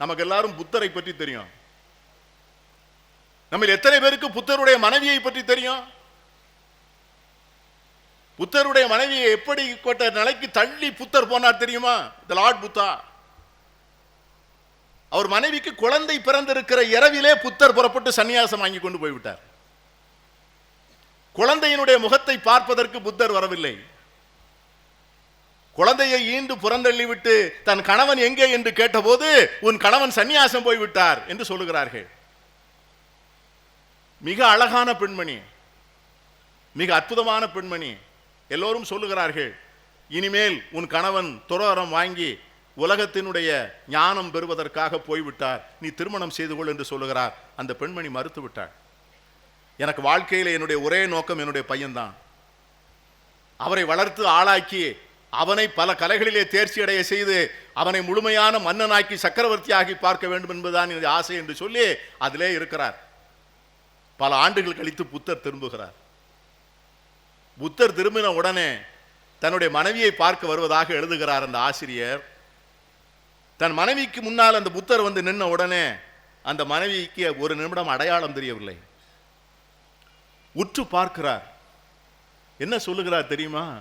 நமக்கு எல்லாரும் புத்தரை பற்றி தெரியும். நம்ம எத்தனை பேருக்கு புத்தருடைய மனைவியை பற்றி தெரியும்? புத்தருடைய மனைவியை எப்படி கொட்ட நிலைக்கு தள்ளி புத்தர் போனார் தெரியுமா? த லார்ட் புத்தா அவர் மனைவிக்கு குழந்தை பிறந்திருக்கிற இரவிலே புத்தர் புறப்பட்டு சன்னியாசம் வாங்கி கொண்டு போய்விட்டார். குழந்தையினுடைய முகத்தை பார்ப்பதற்கு புத்தர் வரவில்லை. குழந்தையை ஈண்டு புறந்தள்ளி விட்டு தன் கணவன் எங்கே என்று கேட்டபோது உன் கணவன் சன்னியாசம் போய்விட்டார் என்று சொல்லுகிறார்கள். மிக அழகான பெண்மணி. மிக அற்புதமான பெண்மணி. எல்லோரும் சொல்லுகிறார்கள் இனிமேல் உன் கணவன் துறவரம் வாங்கி உலகத்தினுடைய ஞானம் பெறுவதற்காக போய்விட்டார். நீ திருமணம் செய்து கொள் என்று சொல்லுகிறார். அந்த பெண்மணி மறுத்து விட்டாள். எனக்கு வாழ்க்கையில் என்னுடைய ஒரே நோக்கம் என்னுடைய பையன்தான். அவரை வளர்த்து ஆளாக்கி அவனை பல கலைகளிலே தேர்ச்சி அடைய செய்து அவனை முழுமையான மன்னனாக்கி சக்கரவர்த்தியாகி பார்க்க வேண்டும் என்பதுதான் எனது ஆசை என்று சொல்லி அதிலே இருக்கிறார். பல ஆண்டுகள் கழித்து புத்தர் திரும்புகிறார். புத்தர் திரும்பின உடனே தன்னுடைய மனைவியை பார்க்க வருவதாக எழுதுகிறார் அந்த ஆசிரியர். தன் மனைவிக்கு முன்னால் அந்த புத்தர் வந்து நின்ன உடனே அந்த மனைவிக்கு ஒரு நிமிடம் அடையாளம் தெரியவில்லை. உற்று பார்க்கிறார். என்ன சொல்லுகிறார் தெரியுமா?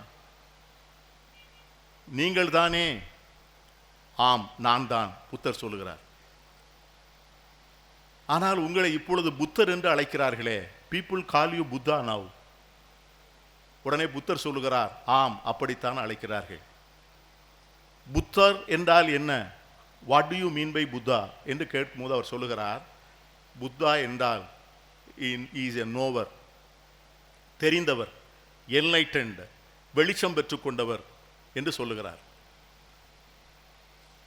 நீங்கள் தானே ஆம் நான் தான் புத்தர் சொல்லுகிறார். ஆனால் உங்களை இப்பொழுது புத்தர் என்று அழைக்கிறார்களே people call you Buddha now உடனே புத்தர் சொல்லுகிறார் ஆம் அப்படித்தான் அழைக்கிறார்கள். புத்தர் என்றால் என்ன? What do you mean by Buddha என்று கேட்கும்போது அவர் சொல்லுகிறார் புத்தா என்றால் இஸ் எ நோவர் தெரிந்தவர் என்லைட்டன்ட் வெளிச்சம் பெற்றுக்கொண்டவர் என்று சொல்லுகிறார்.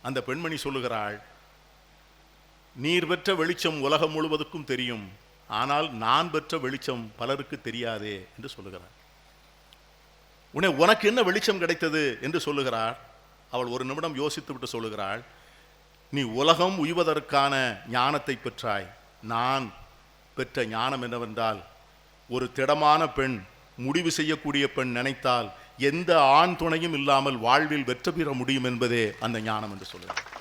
அந்த பெண்மணி சொல்லுகிறாள் நீர் பெற்ற வெளிச்சம் உலகம் முழுவதுக்கும் தெரியும் ஆனால் நான் பெற்ற வெளிச்சம் பலருக்கு தெரியாதே என்று சொல்லுகிறார். உன்னை உனக்கு என்ன வெளிச்சம் கிடைத்தது? என்று சொல்லுகிறார் அவள் ஒரு நிமிடம் யோசித்து விட்டு சொல்லுகிறாள் நீ உலகம் உய்வதற்கான ஞானத்தை பெற்றாய். நான் பெற்ற ஞானம் என்னவென்றால் ஒரு திடமான பெண் முடிவு செய்யக்கூடிய பெண் நினைத்தால் எந்த ஆண் துணையும் இல்லாமல் வாழ்வில் வெற்றி பெற முடியும் என்பதே அந்த ஞானம் என்று சொல்லுகிறார்